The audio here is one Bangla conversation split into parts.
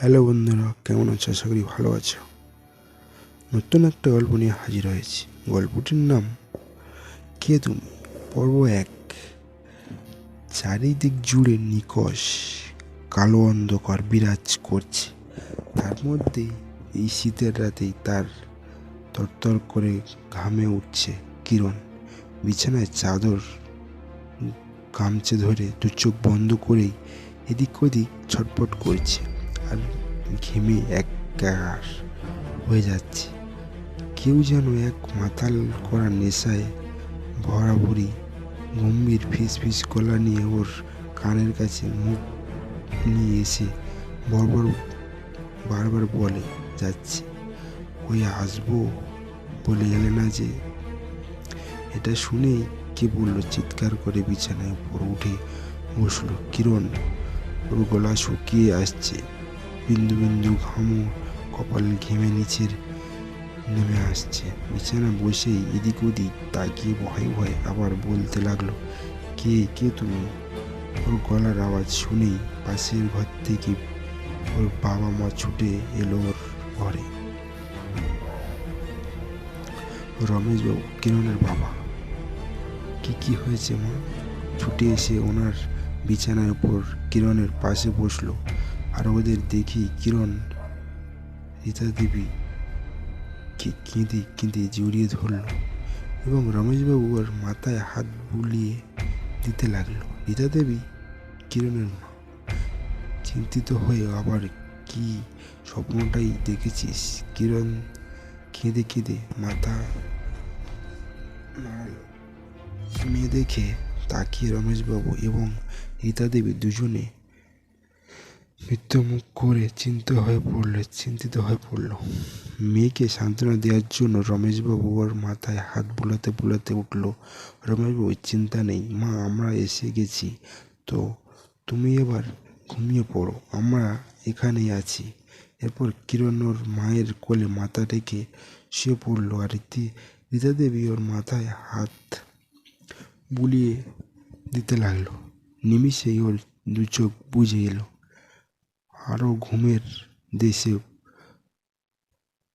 হ্যালো বন্ধুরা, কেমন আছো? আশা করি ভালো আছো। নতুন একটা গল্প নিয়ে হাজির হয়েছি। গল্পটির নাম, কে তুমি? পর্ব এক। চারিদিক জুড়ে নিকশ কালো অন্ধকার বিরাজ করছে। তার মধ্যে এই শীতের রাতেই তার তরতর করে ঘামে উঠছে কিরণ। বিছানায় চাদর গামছে ধরে দু চোখ বন্ধ করেই এদিক ওদিক ছটপট করছে। আর ঘেমে একার হয়ে যাচ্ছে। কেউ যেন এক মাতাল করা নেশায় ভরাভরি গম্ভীর ফিস ফিস গলা নিয়ে ওর কানের কাছে মুখ নিয়ে এসে বরবর বারবার বলে যাচ্ছে। ওই আসব? বলে গেলে না যে। এটা শুনেই কে বলল, চিৎকার করে বিছানায় উপর উঠে বসল। কিরণ, ওর গলা শুকিয়ে আসছে। বিন্দু বিন্দু ঘামও কপাল ঘেমে নিচের নেমে আসছে। বিছানা বসেই এদিক ওদিক তাকিয়ে ভয়ে ভয়ে আবার বলতে লাগল, কে কে তুমি? ওর গলার আওয়াজ শুনেই পাশের ঘর থেকে ওর বাবা মা ছুটে এলো ওর ঘরে। রমেশবাবু কিরণের বাবা? কি কি হয়েছে মা? ছুটে এসে ওনার বিছানার উপর কিরণের পাশে বসল। আর ওদের দেখি কিরণ, রীতা দেবী কে কেঁদে কেঁদে জড়িয়ে ধরলো এবং রমেশবাবু ওর মাথায় হাত বুলিয়ে দিতে লাগল। রীতা দেবী কিরণের মা, চিন্তিত হয়ে আবার কি স্বপ্নটাই দেখেছিস? কিরণ কেঁদে কেঁদে মাথা মেয়ে দেখে তাকিয়ে রমেশবাবু এবং রীতা দেবী দুজনে মৃত্যুমুখ করে চিন্তা হয়ে পড়ল, চিন্তিত হয়ে পড়ল। মেয়েকে সান্ত্বনা দেওয়ার জন্য রমেশবাবু ওর মাথায় হাত বুলাতে বুলাতে উঠল। রমেশবাবু চিন্তা নেই, মা, আমরা এসে গেছি, তো তুমি এবার ঘুমিয়ে পড়ো, আমরা এখানেই আছি। এরপর কিরণ ওর মায়ের কোলে মাথা রেখে শুয়ে পড়ল আর রীতি রীতা দেবী ওর মাথায় হাত বুলিয়ে দিতে লাগল। নিমিষেই ওর দু চোখ বুঝে এলো। আরও ঘুমের দেশে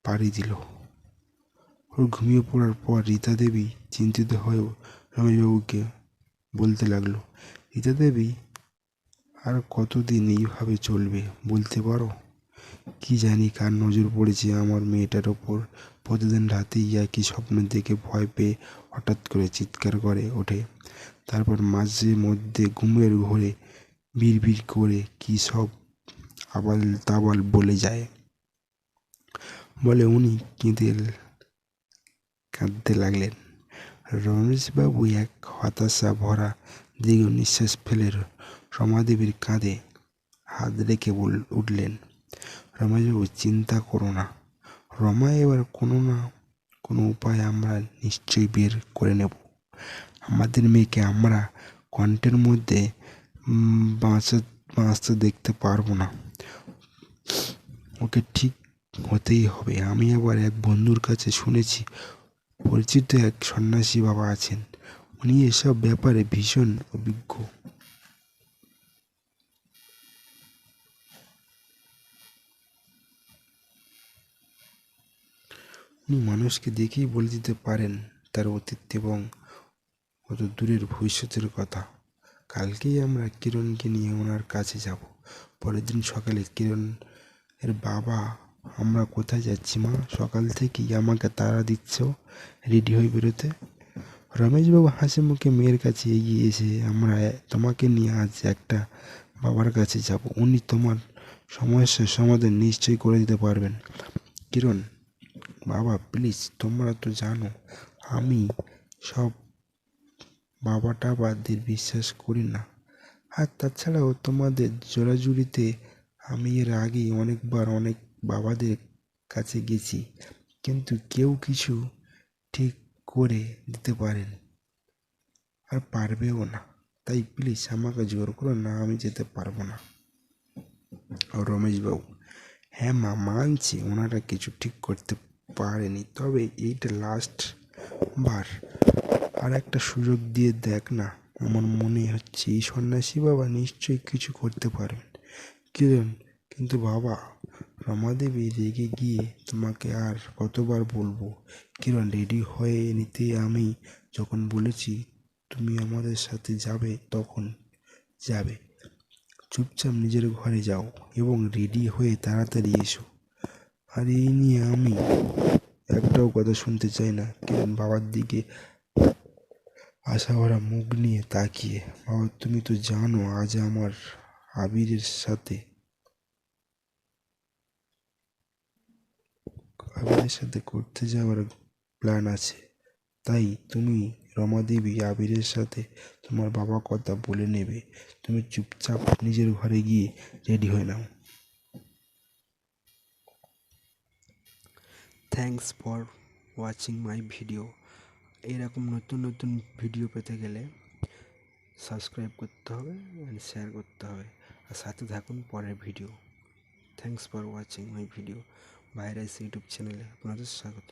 পাড়ি দিল। ওর ঘুমিয়ে পড়ার পর রীতা দেবী চিন্তিত হয়েও রমেশবাবুকে বলতে লাগল, রীতা দেবী, আর কতদিন এইভাবে চলবে বলতে পারো? কি জানি কার নজর পড়েছে আমার মেয়েটার ওপর। প্রতিদিন রাতেই একই স্বপ্ন দেখে ভয় পেয়ে হঠাৎ করে চিৎকার করে ওঠে। তারপর মাঝে মধ্যে ঘুমের ঘোরে বিড়বিড় করে কী সব আবাল তাবাল বলে যায়। বলে উনি কেঁদে কাঁদতে লাগলেন। রমেশবাবু এক হতাশা ভরা দীর্ঘ নিঃশ্বাস ফেলে রমাদেবীর কাঁধে হাত রেখে বল উঠলেন। রমেশবাবু চিন্তা করো না। রমা এবার কোনো না কোনো উপায় আমরা নিশ্চয়ই বের করে নেব। আমাদের মেয়েকে আমরা কণ্ঠের মধ্যে বাঁচা বাঁচতে দেখতে পারব না। ওকে ঠিক হতেই হবে। আমি আবার এক বন্ধুর কাছে শুনেছি, পরিচিত এক সন্ন্যাসী বাবা আছেন। উনি এসব ব্যাপারে ভীষণ অভিজ্ঞ। উনি মানুষকে দেখেই বলে দিতে পারেন তার অতীত এবং কত দূরের ভবিষ্যতের কথা। কালকেই আমরা কিরণকে নিয়ে ওনার কাছে যাব। পরের দিন সকালে কিরণ এর বাবা, আমরা কোথায় যাচ্ছি মা? সকাল থেকেই আমাকে তাড়া দিচ্ছ রেডি হয়ে বেরোতে? রমেশবাবু হাসি মুখে মেয়ের কাছে এগিয়ে এসে আমরা তোমাকে নিয়ে আজ একটা বাবার কাছে যাব। উনি তোমার সমস্যার সমাধান নিশ্চয়ই করে দিতে পারবেন। কিরণ, বাবা প্লিজ তোমরা তো জানো, আমি সব বাবা টাবাদের বিশ্বাস করি না। আর তাছাড়াও তোমাদের জোড়াজুড়িতে আমি এর আগেই অনেকবার অনেক বাবাদের কাছে গেছি, কিন্তু কেউ কিছু ঠিক করে দিতে পারেন। আর পারবেও না। তাই প্লিজ আমাকে জোর করো না, আমি যেতে পারব না। রমেশবাবু হ্যাঁ মা, মানছি ওনারা কিছু ঠিক করতে পারেনি, তবে এইটা লাস্ট বার। আর একটা সুযোগ দিয়ে দেখ না, আমার মনে হচ্ছে এই সন্ন্যাসী বাবা নিশ্চয়ই কিছু করতে পারবেন। কিরণ কিন্তু বাবা, রমাদেবী রেগে গিয়ে তোমাকে আর কতবার বলব? কিরণ রেডি হয়ে নিতে আমি যখন বলেছি তুমি আমাদের সাথে যাবে তখন যাবে। চুপচাপ নিজের ঘরে যাও এবং রেডি হয়ে তাড়াতাড়ি এসো। আর এই নিয়ে আমি একটাও কথা শুনতে চাই না। কিরণ বাবার দিকে আশা ভরা মুখ নিয়ে তাকিয়ে, বাবা, তুমি তো জানো আজ আমার আবিরের সাথে। আবিরের সাথে করতে যাওয়ার প্ল্যান আছে। তাই তুমি রমাদেবী আবিরের সাথে তোমার বাবা কথা বলে নেবে। তুমি চুপচাপ নিজের ঘরে গিয়ে রেডি হয়ে নাও। Thanks for watching my video এরকম নতুন নতুন ভিডিও পেতে গেলে সাবস্ক্রাইব করতে হবে অ্যান্ড শেয়ার করতে হবে। আর সাথে থাকুন পরের video thanks for watching my video virus YouTube চ্যানেলে আপনাদের স্বাগত।